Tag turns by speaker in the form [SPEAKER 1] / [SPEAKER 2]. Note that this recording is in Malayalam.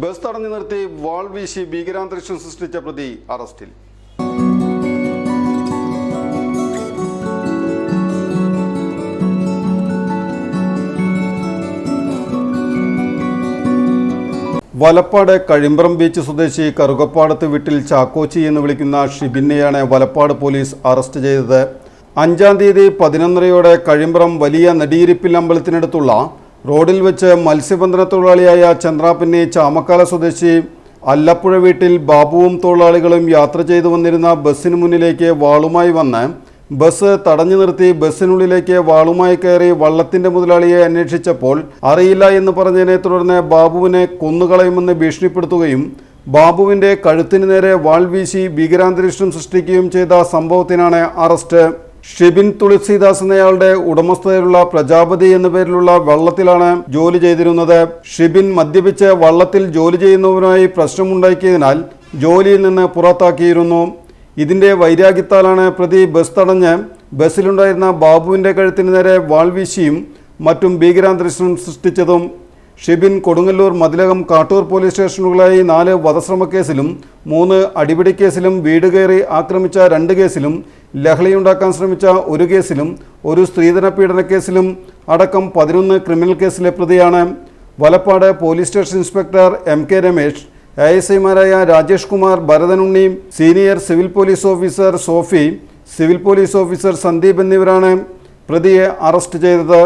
[SPEAKER 1] ബസ് തടഞ്ഞു നിർത്തി വാൾ വീശി ഭീകരാന്തരീക്ഷം സൃഷ്ടിച്ച പ്രതി അറസ്റ്റിൽ. വലപ്പാട് കഴിമ്പ്രം ബീച്ച് സ്വദേശി കറുകപ്പാടത്ത് വീട്ടിൽ ചാക്കോച്ചി എന്ന് വിളിക്കുന്ന ഷിബിനെയാണ് വലപ്പാട് പോലീസ് അറസ്റ്റ് ചെയ്തത്. അഞ്ചാം തീയതി പതിനൊന്നരയോടെ കഴിമ്പ്രം വലിയ നെടിയിരിപ്പിൽ അമ്പലത്തിനടുത്തുള്ള റോഡിൽ വെച്ച് മത്സ്യബന്ധന തൊഴിലാളിയായ ചന്ദ്രാപ്പിന്നെ ചാമക്കാല സ്വദേശി അല്ലപ്പുഴ വീട്ടിൽ ബാബുവും തൊഴിലാളികളും യാത്ര ചെയ്തു വന്നിരുന്ന ബസ്സിന് മുന്നിലേക്ക് വാളുമായി വന്ന് ബസ് തടഞ്ഞു നിർത്തി ബസ്സിനുള്ളിലേക്ക് വാളുമായി കയറി വള്ളത്തിന്റെ മുതലാളിയെ അന്വേഷിച്ചപ്പോൾ അറിയില്ല എന്ന് പറഞ്ഞതിനെ തുടർന്ന് ബാബുവിനെ കൊന്നുകളയുമെന്ന് ഭീഷണിപ്പെടുത്തുകയും ബാബുവിന്റെ കഴുത്തിനു നേരെ വാൾ വീശി ഭീകരാന്തരീക്ഷം സൃഷ്ടിക്കുകയും ചെയ്ത സംഭവത്തിനാണ് അറസ്റ്റ്. ഷിബിൻ തുളസിദാസ് എന്നയാളുടെ ഉടമസ്ഥതയിലുള്ള പ്രജാപതി എന്ന പേരിലുള്ള വള്ളത്തിലാണ് ജോലി ചെയ്തിരുന്നത്. ഷിബിൻ മദ്യപിച്ച് വള്ളത്തിൽ ജോലി ചെയ്യുന്നവരുമായി പ്രശ്നമുണ്ടാക്കിയതിനാൽ ജോലിയിൽ നിന്ന് പുറത്താക്കിയിരുന്നു. ഇതിന്റെ വൈരാഗ്യത്താലാണ് പ്രതി ബസ് തടഞ്ഞ് ബസ്സിലുണ്ടായിരുന്ന ബാബുവിന്റെ കഴുത്തിന് നേരെ വാൾവീശിയും മറ്റും ഭീകരാന്തരീക്ഷം സൃഷ്ടിച്ചതും ഷിബിൻ കൊടുങ്ങല്ലൂർ മതിലകം കാട്ടൂർ പോലീസ് സ്റ്റേഷനുകളായി നാല് വധശ്രമ കേസിലും മൂന്ന് അടിപിടി കേസിലും വീട് കയറി ആക്രമിച്ച രണ്ട് കേസിലും ലഹളയുണ്ടാക്കാൻ ശ്രമിച്ച ഒരു കേസിലും ഒരു സ്ത്രീധന പീഡന കേസിലും അടക്കം പതിനൊന്ന് ക്രിമിനൽ കേസിലെ പ്രതിയാണ്. Valappad police station inspector M K Ramesh A S ഐമാരായ Rajesh Kumar Bharathanunni senior civil police officer Sophie civil police officer Sandeep എന്നിവരാണ് പ്രതിയെ അറസ്റ്റ് ചെയ്തത്.